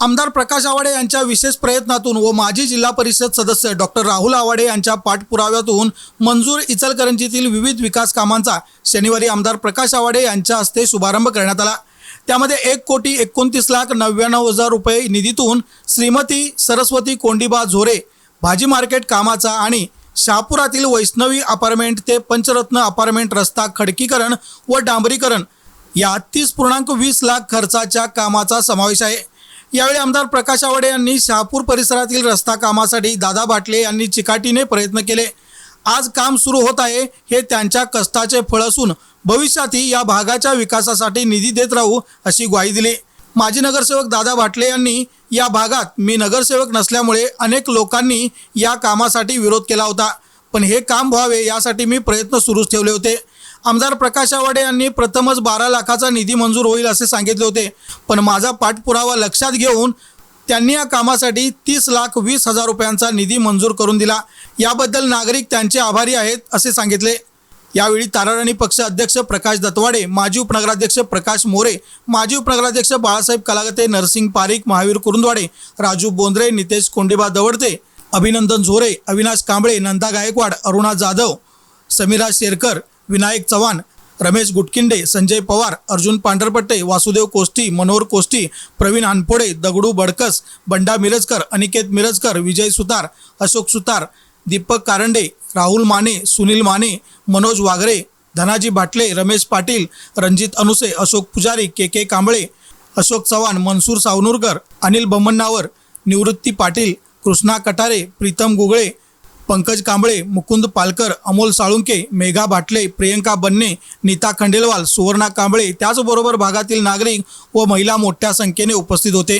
आमदार प्रकाश आवाडे यांच्या विशेष प्रयत्नातून व माजी जिल्हा परिषद सदस्य डॉक्टर राहुल आवाडे यांच्या पाठपुराव्यातून मंजूर इचलकरंजीतील विविध विकास कामांचा शनिवारी आमदार प्रकाश आवाडे यांच्या हस्ते शुभारंभ करण्यात आला. त्यामध्ये एक कोटी एकोणतीस लाख नव्याण्णव हजार रुपये निधीतून श्रीमती सरस्वती कोंडीबा झोरे भाजी मार्केट कामाचा आणि शहापुरातील वैष्णवी अपार्टमेंट ते पंचरत्न अपार्टमेंट रस्ता खडकीकरण व डांबरीकरण या तीस पूर्णांक वीस लाख खर्चाच्या कामाचा समावेश आहे. यावेळी आमदार प्रकाश आवाडे यांनी शहापूर परिसरातील रस्ता कामासाठी दादा भाटले यांनी चिकाटीने प्रयत्न केले. आज काम सुरू होत आहे हे त्यांच्या कष्टाचे फळ असून भविष्यातही या भागाच्या विकासासाठी निधी देत राहू अशी ग्वाही दिली. माजी नगरसेवक दादा भाटले यांनी या भागात मी नगरसेवक नसल्यामुळे अनेक लोकांनी या कामासाठी विरोध केला होता. पण हे काम व्हावे यासाठी मी प्रयत्न सुरूच ठेवले होते. आमदार प्रकाश आवाडे यांनी प्रथमच बारा लाखाचा निधी मंजूर होईल असे सांगितले होते. पण माझा पाठपुरावा लक्षात घेऊन त्यांनी या कामासाठी तीस लाख वीस हजार रुपयांचा निधी मंजूर करून दिला. याबद्दल नागरिक त्यांचे आभारी आहेत असे सांगितले. यावेळी ताराराणी पक्ष अध्यक्ष प्रकाश दत्वाडे माजी उपनगराध्यक्ष प्रकाश मोरे माजी उपनगराध्यक्ष बाळासाहेब कलागते नरसिंग पारिक महावीर कुरुंदवाडे राजू बोंद्रे नितेश कोंडेबा दवडते अभिनंदन झोरे अविनाश कांबळे नंदा गायकवाड अरुणा जाधव समीरा शेरकर विनायक चव्हाण रमेश गुटकिंडे संजय पवार अर्जुन पांढरपट्टे वासुदेव कोष्टी मनोहर कोष्टी प्रवीण हानपोडे दगडू बडकस बंडा मिरजकर अनिकेत मिरजकर विजय सुतार अशोक सुतार दीपक कारंडे राहुल माने सुनील माने मनोज वागरे धनाजी भाटले रमेश पाटील रणजित अनुसे अशोक पुजारी के के कांबळे अशोक चव्हाण मनसूर सावनूरकर अनिल बमन्नावर निवृत्ती पाटील कृष्णा कटारे प्रीतम गुगळे पंकज कांबळे मुकुंद पालकर अमोल साळुंके मेघा भाटले प्रियंका बन्ने नीता खंडेलवाल सुवर्णा कांबळे त्याचबरोबर भागातील नागरिक व महिला मोठ्या संख्येने उपस्थित होते.